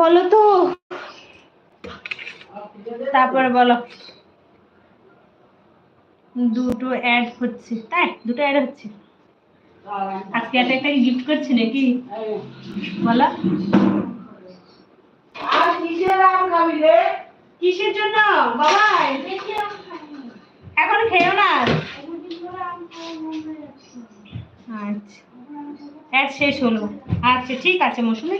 বলো তো। তারপরে বলো। দুটো অ্যাড হচ্ছে। তাই দুটো অ্যাড হচ্ছে। আজকে একটা একটা গিফট করছি নাকি? বলো। কিসের জন্য? এখন খেও না? আচ্ছা। অ্যাড শেষ হলো। আচ্ছা ঠিক আছে মৌসুমি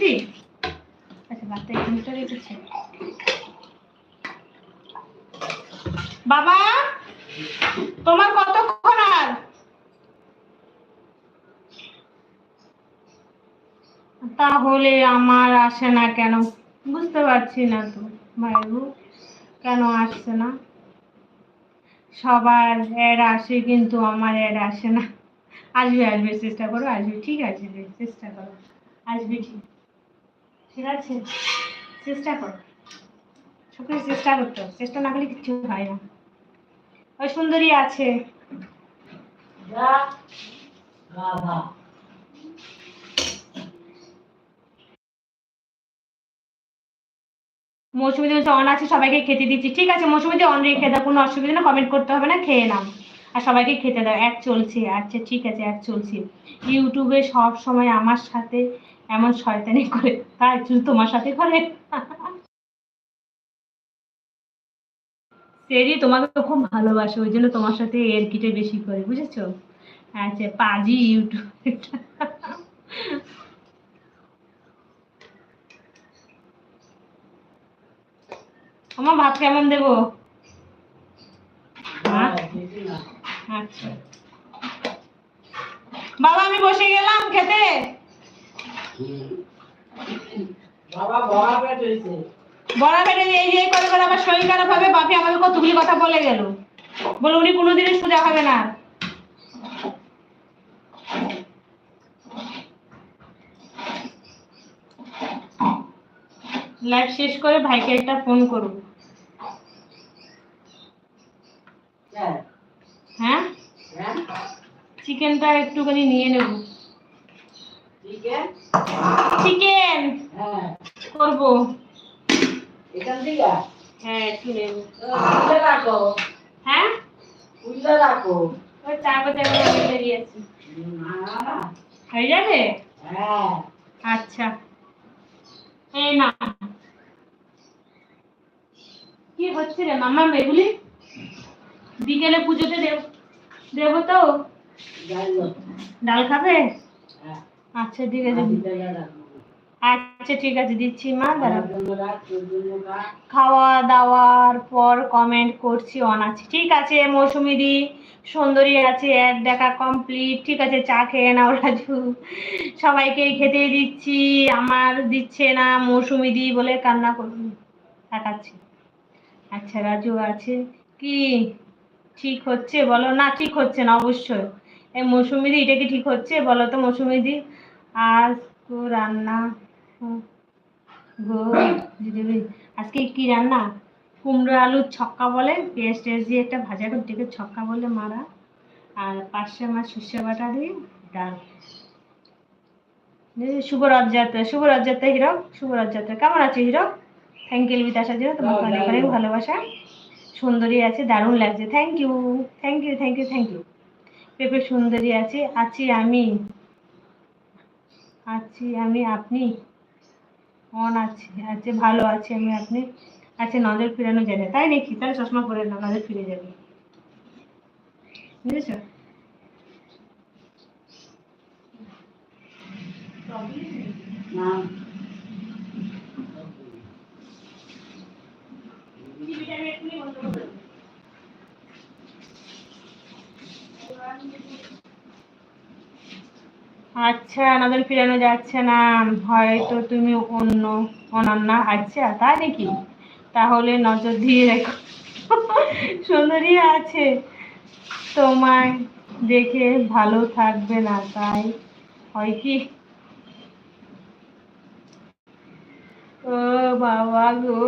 বাবা, তোমার কতক্ষণ আর? তাহলে আমার আসে না কেন? বুঝতে পারছি না তো, ভাইবু, কেন আসছে না? সবার অ্যাড আসে কিন্তু আমার অ্যাড আসে না। আসবে আসবে, চেষ্টা করো, আসবে, ঠিক আছে চেষ্টা করো। আসবে, ঠিক। ঠিক আছে। চেষ্টা করো। সবকিছু চেষ্টা করতে হবে। চেষ্টা না করলে কিচ্ছু হয় না। ওই সুন্দরী আছে। মৌসুমিতে হচ্ছে অন আছে সবাইকে খেতে দিচ্ছি। ঠিক আছে মৌসুমিতে অন রেখে দাও কোনো অসুবিধা না কমেন্ট করতে হবে না খেয়ে নাও। আর সবাইকে খেতে দাও এক চলছে। আচ্ছা ঠিক আছে এক চলছে। ইউটিউবে সব সময় আমার সাথে এমন শয়তানি করে। তাই শুধু তোমার সাথে করে। সেরি, তোমাকে তো খুব ভালোবাসে, ওই জন্য তোমার সাথে এর কিটে বেশি করে, বুঝেছ? আচ্ছা পাজি ইউটিউব। আমার ভাত কেমন দেবো? আচ্ছা। বাবা, আমি বসে গেলাম খেতে। বড়া পেট হয়েছে। বড়া বেড়ে এই যে করে করে আবার শরীর খারাপ হবে বাপি আমাকে কতগুলি কথা বলে গেল। বলে উনি কোনোদিনই সোজা হবে না। লাইভ শেষ করে ভাইকে একটা ফোন করুন। হ্যাঁ। হ্যাঁ? হ্যাঁ? চিকেনটা একটুখানি নিয়ে নেব। চিকেন হ্যাঁ। করব। এখান থেকে? হ্যাঁ রাখো। হ্যাঁ? রাখো। ওই হয়ে যাবে? হ্যাঁ। আচ্ছা। এই না। কি হচ্ছে রে মামা এগুলি বিকেলে পুজোতে দেব দেবো তো? ডাল খাবে? আচ্ছা ঠিক আছে। আচ্ছা ঠিক আছে, দিচ্ছি মা খাওয়া দাওয়ার পর কমেন্ট করছি অন আছে। ঠিক আছে, মৌসুমি দি, সুন্দরী আছে, এক দেখা কমপ্লিট ঠিক আছে, চা খেয়ে নাও, রাজু। সবাইকে খেতে দিচ্ছি, আমার দিচ্ছে না মৌসুমি দি বলে কান্না করুন তাকাচ্ছি। আচ্ছা রাজু আছে। কি? ঠিক হচ্ছে? বলো না, ঠিক হচ্ছে না, অবশ্যই। এই মৌসুমি দি এটা কি ঠিক হচ্ছে? বলো তো মৌসুমি দি আজ রান্না? গো আজকে কি রান্না? কুমড়ো আলুর ছক্কা বলে পেঁয়াজ টেস্ট দিয়ে একটা ভাজা করে ডেকে ছক্কা বলে মারা। আর পাঁচশো মাছ সর্ষে বাটা দিয়ে ডাল। শুভ রথযাত্রা শুভ রথযাত্রা হিরো শুভ রথযাত্রা কেমন আছে হিরো? থ্যাংক ইউ লিপিত আসার জন্য। তোমাকে অনেক অনেক ভালোবাসা। সুন্দরী আছে দারুণ লাগছে। Thank you thank you thank you thank you পেপে সুন্দরী আছে, আছি আমি। আছি আমি, আপনি? অন আছে আছে ভালো আছে আমি, আপনি? আছে নজর ফিরানো যাবে। তাই নাকি? তাহলে চশমা পরে না নজর ফিরে যাবে। বুঝেছ? না। আচ্ছা নজর ফিরানো যাচ্ছে না। হয়তো তুমি অন্য অনন্যা। আচ্ছা তাই নাকি? তাহলে নজর দিয়ে রেখো। সুন্দরী আছে। তোমায় দেখে ভালো থাকবে না, তাই? হয় কি? ও বাবা গো।